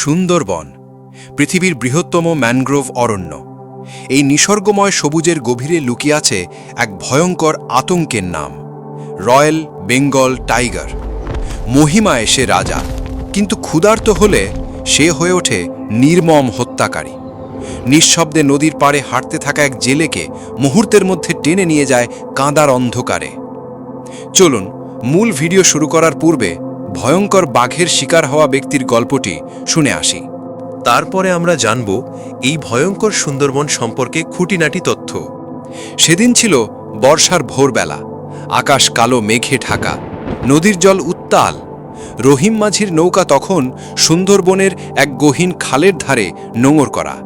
সুন্দরবন, পৃথিবীর বৃহত্তম ম্যানগ্রোভ অরণ্য। এই নিসর্গময় সবুজের গভীরে লুকিয়ে আছে এক ভয়ঙ্কর আতঙ্কের নাম, রয়্যাল বেঙ্গল টাইগার। মহিমা এসে রাজা, কিন্তু ক্ষুধার্ত হলে সে হয়ে ওঠে নির্মম হত্যাকারী। নিঃশব্দে নদীর পাড়ে হাঁটতে থাকা এক জেলেকে মুহূর্তের মধ্যে টেনে নিয়ে যায় কাঁদার অন্ধকারে। চলুন, মূল ভিডিও শুরু করার পূর্বে ভয়ঙ্কর বাঘের শিকার হওয়া ব্যক্তির গল্পটি শুনে আসি। তারপরে আমরা জানব এই ভয়ঙ্কর সুন্দরবন সম্পর্কে খুঁটিনাটি তথ্য। সেদিন ছিল বর্ষার ভোরবেলা আকাশ কালো মেঘে ঢাকা নদীর জল উত্তাল। রহিম মাঝির নৌকা তখন সুন্দরবনের এক গহীন খালের ধারে নোঙর করা।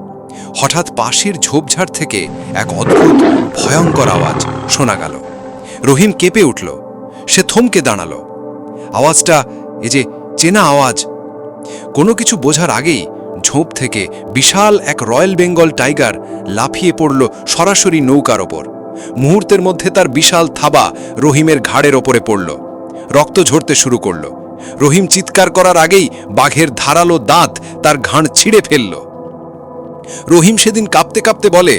হঠাৎ পাশের ঝোপঝাড় থেকে এক অদ্ভুত ভয়ঙ্কর আওয়াজ শোনা গেল। রহিম কেঁপে উঠল। সে থমকে দাঁড়াল। আওয়াজটা এ যে চেনা আওয়াজ, কোনো কিছু বোঝার আগেই ঝোপ থেকে বিশাল এক রয়্যাল বেঙ্গল টাইগার লাফিয়ে পড়ল সরাসরি নৌকার ওপর। মুহূর্তের মধ্যে তার বিশাল থাবা রহিমের ঘাড়ের ওপরে পড়ল, রক্ত ঝরতে শুরু করল। রহিম চিৎকার করার আগেই বাঘের ধারালো দাঁত তার ঘাড় ছিঁড়ে ফেলল। রহিম সেদিন কাঁপতে কাঁপতে বলে,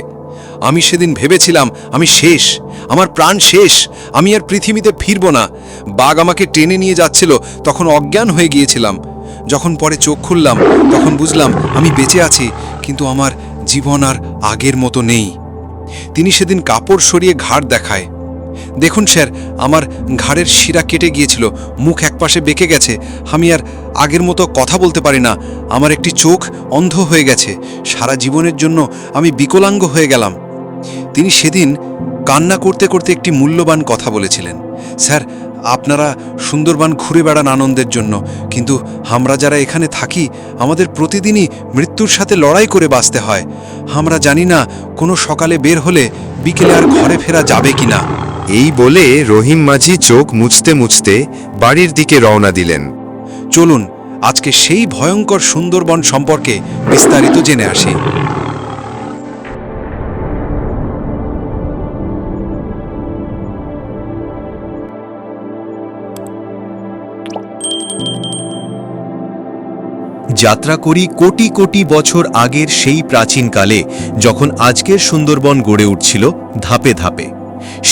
আমি সেদিন ভেবেছিলাম আমি শেষ আমার প্রাণ শেষ, আমি আর পৃথিবীতে ফিরব না। বাঘ আমাকে টেনে নিয়ে যাচ্ছিল, তখন অজ্ঞান হয়ে গিয়েছিলাম। যখন পরে চোখ খুললাম, তখন বুঝলাম আমি বেঁচে আছি, কিন্তু আমার জীবন আর আগের মতো নেই। তিনি সেদিন কাপড় সরিয়ে ঘাড় দেখায়। দেখুন স্যার, আমার ঘাড়ের শিরা কেটে গিয়েছিল, মুখ একপাশে বেঁকে গেছে, আমি আর আগের মতো কথা বলতে পারি না, আমার একটি চোখ অন্ধ হয়ে গেছে, সারা জীবনের জন্য আমি বিকলাঙ্গ হয়ে গেলাম। তিনি সেদিন কান্না করতে করতে একটি মূল্যবান কথা বলেছিলেন। স্যার আপনারা সুন্দরবন ঘুরে বেড়ান আনন্দের জন্য কিন্তু আমরা যারা এখানে থাকি আমাদের প্রতিদিনই মৃত্যুর সাথে লড়াই করে বাঁচতে হয়। আমরা জানি না কোনো সকালে বের হলে বিকেলে আর ঘরে ফেরা যাবে কি না এই বলে রহিম মাঝি চোখ মুছতে মুছতে বাড়ির দিকে রওনা দিলেন। চলুন আজকে সেই ভয়ঙ্কর সুন্দরবন সম্পর্কে বিস্তারিত জেনে আসি। যাত্রা করি কোটি কোটি বছর আগের সেই প্রাচীনকালে, যখন আজকের সুন্দরবন গড়ে উঠছিল ধাপে ধাপে।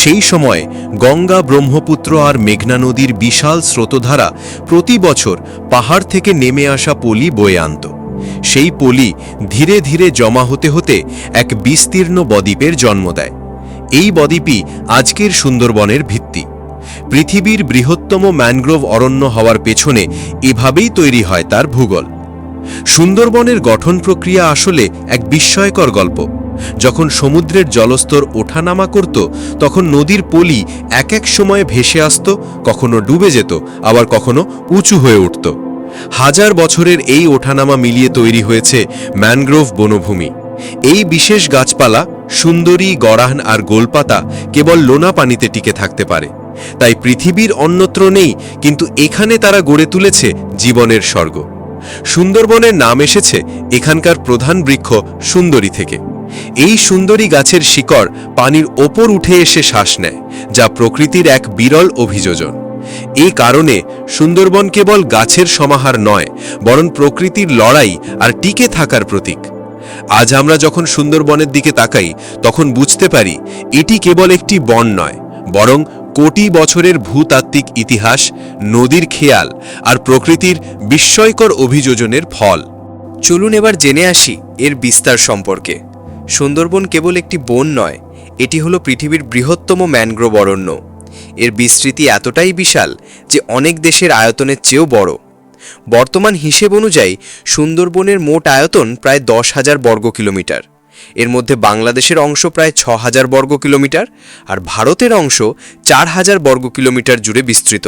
সেই সময় গঙ্গা ব্রহ্মপুত্র আর মেঘনা নদীর বিশাল স্রোতধারা প্রতি বছর পাহাড় থেকে নেমে আসা পলি বয়ে আনত। সেই পলি ধীরে ধীরে জমা হতে হতে এক বিস্তীর্ণ বদ্বীপের জন্ম দেয়। এই বদ্বীপই আজকের সুন্দরবনের ভিত্তি। পৃথিবীর বৃহত্তম ম্যানগ্রোভ অরণ্য হওয়ার পেছনে এভাবেই তৈরি হয় তার ভূগোল। সুন্দরবনের গঠন প্রক্রিয়া আসলে এক বিস্ময়কর গল্প। যখন সমুদ্রের জলস্তর ওঠানামা করত, তখন নদীর পলি এক এক সময়ে ভেসে আসত, কখনো ডুবে যেত, আবার কখনো উঁচু হয়ে উঠত। হাজার বছরের এই ওঠানামা মিলিয়ে তৈরি হয়েছে ম্যানগ্রোভ বনভূমি। এই বিশেষ গাছপালা, সুন্দরী গড়াহন আর গোলপাতা কেবল লোনা পানিতে টিকে থাকতে পারে। তাই পৃথিবীর অন্যত্র নেই, কিন্তু এখানে তারা গড়ে তুলেছে জীবনের স্বর্গ। সুন্দরবনের নাম এসেছে এখানকার প্রধান বৃক্ষ সুন্দরী থেকে। এই সুন্দরী গাছের শিকড় পানির ওপর উঠে এসে শ্বাস নেয়, যা প্রকৃতির এক বিরল অভিযোজন। এই কারণে সুন্দরবন কেবল গাছের সমাহার নয়, বরং প্রকৃতির লড়াই আর টিকে থাকার প্রতীক। আজ আমরা যখন সুন্দরবনের দিকে তাকাই, তখন বুঝতে পারি এটি কেবল একটি বন নয়, বরং কোটি বছরের ভূতাত্ত্বিক ইতিহাস, নদীর খেয়াল আর প্রকৃতির বিস্ময়কর অভিযোজনের ফল। চলুন এবার জেনে আসি এর বিস্তার সম্পর্কে। সুন্দরবন কেবল একটি বন নয়, এটি হলো পৃথিবীর বৃহত্তম ম্যানগ্রোভ অরণ্য। এর বিস্তৃতি এতটাই বিশাল যে অনেক দেশের আয়তনের চেয়েও বড়। বর্তমান হিসেব অনুযায়ী সুন্দরবনের মোট আয়তন প্রায় দশ হাজার বর্গ কিলোমিটার এর মধ্যে বাংলাদেশের অংশ প্রায় ছ হাজার বর্গ কিলোমিটার আর ভারতের অংশ চার হাজার বর্গ কিলোমিটার জুড়ে বিস্তৃত।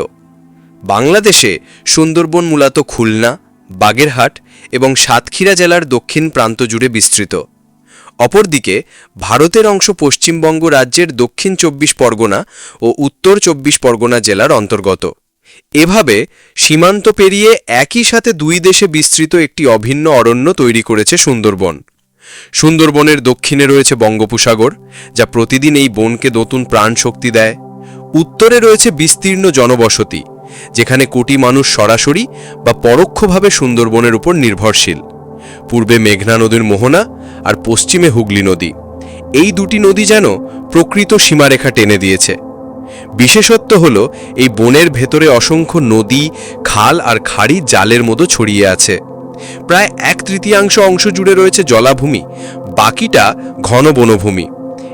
বাংলাদেশে সুন্দরবন মূলত খুলনা, বাগেরহাট এবং সাতক্ষীরা জেলার দক্ষিণ প্রান্ত জুড়ে বিস্তৃত। অপরদিকে ভারতের অংশ পশ্চিমবঙ্গ রাজ্যের দক্ষিণ চব্বিশ পরগনা ও উত্তর চব্বিশ পরগনা জেলার অন্তর্গত। এভাবে সীমান্ত পেরিয়ে একই সাথে দুই দেশে বিস্তৃত একটি অভিন্ন অরণ্য তৈরি করেছে সুন্দরবন। সুন্দরবনের দক্ষিণে রয়েছে বঙ্গোপসাগর, যা প্রতিদিন এই বনকে নতুন প্রাণ শক্তি দেয়। উত্তরে রয়েছে বিস্তীর্ণ জনবসতি, যেখানে কোটি মানুষ সরাসরি বা পরোক্ষভাবে সুন্দরবনের উপর নির্ভরশীল। পূর্বে মেঘনা নদীর মোহনা আর পশ্চিমে হুগলি নদী। এই দুটি নদী যেন প্রকৃত সীমারেখা টেনে দিয়েছে। বিশেষত্ব হল, এই বনের ভেতরে অসংখ্য নদী, খাল আর খাড়ি জালের মতো ছড়িয়ে আছে। প্রায় এক তৃতীয়াংশ অংশ জুড়ে রয়েছে জলাভূমি, বাকিটা ঘন বনভূমি।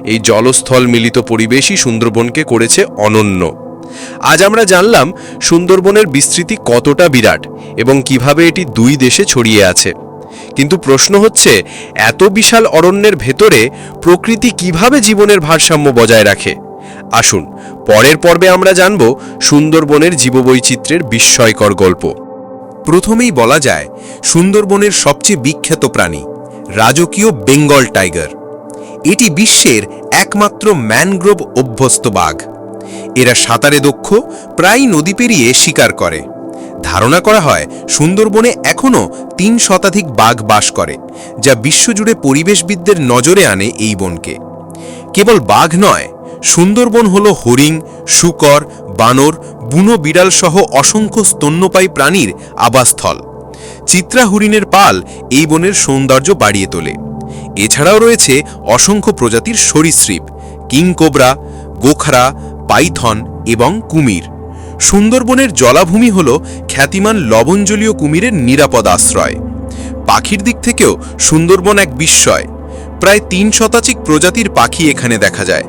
এই জলস্থল মিলিত পরিবেশই সুন্দরবনকে করেছে অনন্য। আজ আমরা জানলাম সুন্দরবনের বিস্তৃতি কতটা বিরাট এবং কীভাবে এটি দুই দেশে ছড়িয়ে আছে। কিন্তু প্রশ্ন হচ্ছে, এত বিশাল অরণ্যের ভেতরে প্রকৃতি কীভাবে জীবনের ভারসাম্য বজায় রাখে? আসুন, পরের পর্বে আমরা জানব সুন্দরবনের জীববৈচিত্র্যের বিস্ময়কর গল্প। প্রথমেই বলা যায়, সুন্দরবনের সবচেয়ে বিখ্যাত প্রাণী, রাজকীয় বেঙ্গল টাইগার। এটি বিশ্বের একমাত্র ম্যানগ্রোভ অভ্যস্ত বাঘ। এরা সাঁতারে দক্ষ প্রায় নদী পেরিয়ে শিকার করে। ধারণা করা হয়, সুন্দরবনে এখনও তিন শতাধিক বাঘ বাস করে, যা বিশ্বজুড়ে পরিবেশবিদদের নজরে আনে এই বনকে। কেবল বাঘ নয় সুন্দরবন হল হরিণ, শুকর, বানর, বুনো বিড়াল সহ অসংখ্য স্তন্যপায়ী প্রাণীর আবাসস্থল। চিত্রা হরিণের পাল এই বনের সৌন্দর্য বাড়িয়ে তোলে। এছাড়াও রয়েছে অসংখ্য প্রজাতির সরীসৃপ কিংকোবরা গোখরা, পাইথন এবং কুমির। সুন্দরবনের জলাভূমি হল খ্যাতিমান লবণজলীয় কুমিরের নিরাপদ আশ্রয়। পাখির দিক থেকেও সুন্দরবন এক বিস্ময়। প্রায় তিন শতাধিক প্রজাতির পাখি এখানে দেখা যায়।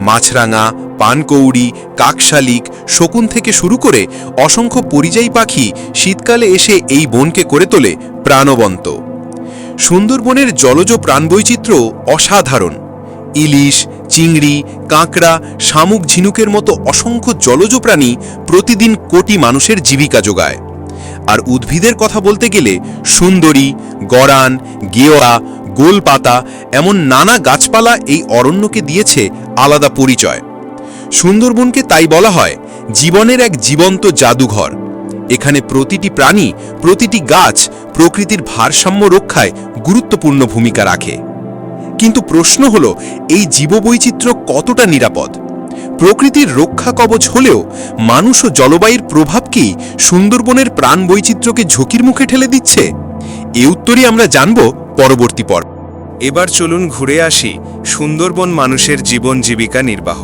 মাছরাঙা, পানকৌড়ি, কাকশালিক, শকুন থেকে শুরু করে অসংখ্য পরিযায়ী পাখি শীতকালে এসে এই বনকে করে তোলে প্রাণবন্ত। সুন্দরবনের জলজ প্রাণবৈচিত্র্য অসাধারণ। ইলিশ, চিংড়ি, কাঁকড়া, শামুক ঝিনুকের মতো অসংখ্য জলজ প্রাণী প্রতিদিন কোটি মানুষের জীবিকা যোগায়। আর উদ্ভিদের কথা বলতে গেলে সুন্দরী, গরান, গেওয়া, গোলপাতা এমন নানা গাছপালা এই অরণ্যকে দিয়েছে আলাদা পরিচয়। সুন্দরবনকে তাই বলা হয় জীবনের এক জীবন্ত জাদুঘর। এখানে প্রতিটি প্রাণী, প্রতিটি গাছ প্রকৃতির ভারসাম্য রক্ষায় গুরুত্বপূর্ণ ভূমিকা রাখে। কিন্তু প্রশ্ন হল, এই জীববৈচিত্র্য কতটা নিরাপদ? প্রকৃতির রক্ষা কবচ হলেও মানুষ ও জলবায়ুর প্রভাব কি সুন্দরবনের প্রাণ বৈচিত্র্যকে ঝুঁকির মুখে ঠেলে দিচ্ছে? এ উত্তরই আমরা জানব পরবর্তী পর্ব। এবার চলুন ঘুরে আসি সুন্দরবন মানুষের জীবন জীবিকা নির্বাহ।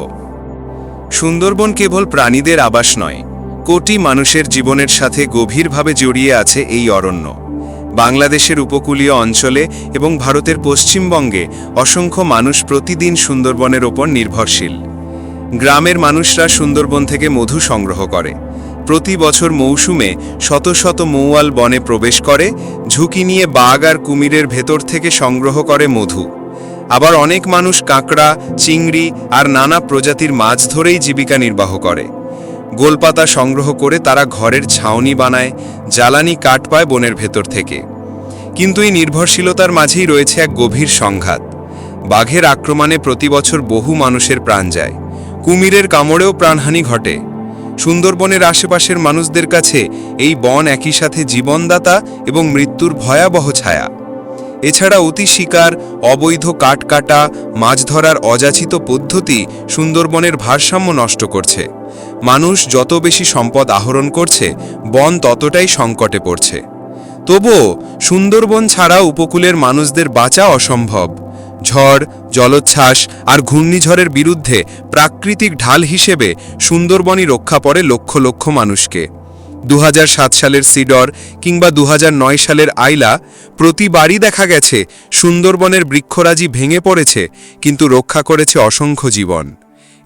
সুন্দরবন কেবল প্রাণীদের আবাস নয়, কোটি মানুষের জীবনের সাথে গভীরভাবে জড়িয়ে আছে এই অরণ্য। বাংলাদেশের উপকূলীয় অঞ্চলে এবং ভারতের পশ্চিমবঙ্গে অসংখ্য মানুষ প্রতিদিন সুন্দরবনের ওপর নির্ভরশীল। গ্রামের মানুষরা সুন্দরবন থেকে মধু সংগ্রহ করে। প্রতি বছর মৌসুমে শত শত মৌয়াল বনে প্রবেশ করে, ঝুঁকি নিয়ে বাঘ আর কুমিরের ভেতর থেকে সংগ্রহ করে মধু। আবার অনেক মানুষ কাঁকড়া, চিংড়ি আর নানা প্রজাতির মাছ ধরেই জীবিকা নির্বাহ করে। গোলপাতা সংগ্রহ করে তারা ঘরের ছাউনি বানায়, জ্বালানি কাঠ পায় বনের ভেতর থেকে। কিন্তু এই নির্ভরশীলতার মাঝেই রয়েছে এক গভীর সংঘাত। বাঘের আক্রমণে প্রতি বছর বহু মানুষের প্রাণ যায়। কুমিরের কামড়েও প্রাণহানি ঘটে। সুন্দরবনের আশেপাশের মানুষদের কাছে এই বন একই সাথে জীবনদাতা এবং মৃত্যুর ভয়াবহ ছায়া। এছাড়া অতি শিকার, অবৈধ কাঠ কাটা, মাছ ধরার অযাচিত পদ্ধতি সুন্দরবনের ভারসাম্য নষ্ট করছে। মানুষ যত বেশি সম্পদ আহরণ করছে, বন ততটাই সংকটে পড়ছে। তবুও সুন্দরবন ছাড়া উপকূলের মানুষদের বাঁচা অসম্ভব। ঝড়, জলোচ্ছ্বাস আর ঘূর্ণিঝড়ের বিরুদ্ধে প্রাকৃতিক ঢাল হিসেবে সুন্দরবনই রক্ষা পড়ে লক্ষ লক্ষ মানুষকে। দু হাজার সাত সালের সিডর কিংবা দু হাজার নয় সালের আইলা প্রতিবারই দেখা গেছে সুন্দরবনের বৃক্ষরাজি ভেঙে পড়েছে, কিন্তু রক্ষা করেছে অসংখ্য জীবন।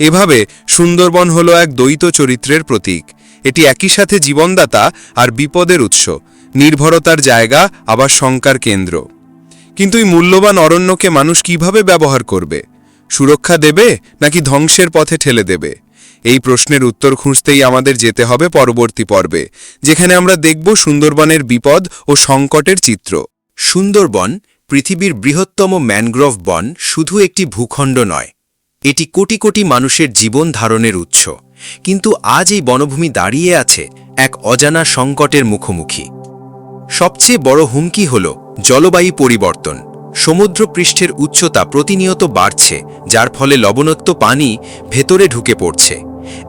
এভাবে সুন্দরবন হলো এক দ্বৈত চরিত্রের প্রতীক। এটি একই সাথে জীবনদাতা আর বিপদের উৎস। নির্ভরতার জায়গা, আবার শঙ্কার কেন্দ্র। কিন্তু এই মূল্যবান অরণ্যকে মানুষ কীভাবে ব্যবহার করবে? সুরক্ষা দেবে নাকি ধ্বংসের পথে ঠেলে দেবে? এই প্রশ্নের উত্তর খুঁজতেই আমাদের যেতে হবে পরবর্তী পর্বে, যেখানে আমরা দেখব সুন্দরবনের বিপদ ও সংকটের চিত্র। সুন্দরবন, পৃথিবীর বৃহত্তম ম্যানগ্রোভ বন, শুধু একটি ভূখণ্ড নয়। এটি কোটি কোটি মানুষের জীবন ধারণের উৎস। কিন্তু আজ এই বনভূমি দাঁড়িয়ে আছে এক অজানা সংকটের মুখোমুখি। সবচেয়ে বড় হুমকি হল জলবায়ু পরিবর্তন। সমুদ্রপৃষ্ঠের উচ্চতা প্রতিনিয়ত বাড়ছে, যার ফলে লবণাক্ত পানি ভেতরে ঢুকে পড়ছে।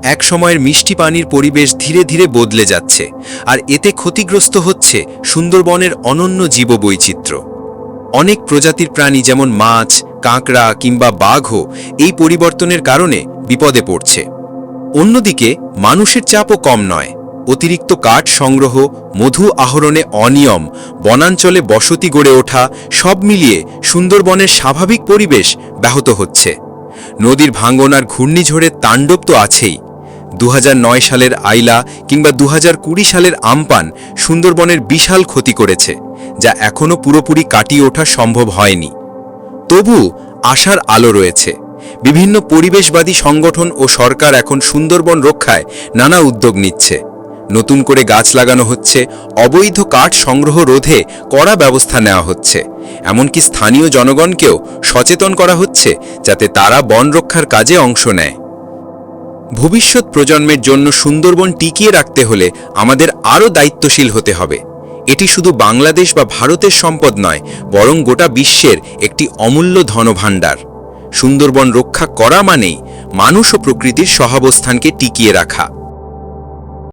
এক সময়ের মিষ্টি পানির পরিবেশ ধীরে ধীরে বদলে যাচ্ছে, আর এতে ক্ষতিগ্রস্ত হচ্ছে সুন্দরবনের অনন্য জীববৈচিত্র্য। অনেক প্রজাতির প্রাণী যেমন মাছ, কাঁকড়া কিংবা বাঘও এই পরিবর্তনের কারণে বিপদে পড়ছে। অন্যদিকে, মানুষের চাপও কম নয়। অতিরিক্ত কাঠ সংগ্রহ, মধু আহরণে অনিয়ম, বনাঞ্চলে বসতি গড়ে ওঠা সব মিলিয়ে সুন্দরবনের স্বাভাবিক পরিবেশ ব্যাহত হচ্ছে। নদীর ভাঙ্গন আর ঘূর্ণিঝড়ের তাণ্ডব তো আছেই। দু হাজার নয় সালের আইলা কিংবা দুহাজার কুড়ি সালের আমপান সুন্দরবনের বিশাল ক্ষতি করেছে, যা এখনও পুরোপুরি কাটিয়ে ওঠা সম্ভব হয়নি। তবু আশার আলো রয়েছে। বিভিন্ন পরিবেশবাদী সংগঠন ও সরকার এখন সুন্দরবন রক্ষায় নানা উদ্যোগ নিচ্ছে। নতুন করে গাছ লাগানো হচ্ছে, অবৈধ কাঠ সংগ্রহ রোধে কড়া ব্যবস্থা নেওয়া হচ্ছে। এমনকি স্থানীয় জনগণকেও সচেতন করা হচ্ছে যাতে তারা বন রক্ষার কাজে অংশ নেয়। ভবিষ্যৎ প্রজন্মের জন্য সুন্দরবন টিকিয়ে রাখতে হলে আমাদের আরও দায়িত্বশীল হতে হবে। এটি শুধু বাংলাদেশ বা ভারতের সম্পদ নয়, বরং গোটা বিশ্বের একটি অমূল্য ধনভাণ্ডার। সুন্দরবন রক্ষা করা মানেই মানুষ ও প্রকৃতির সহাবস্থানকে টিকিয়ে রাখা।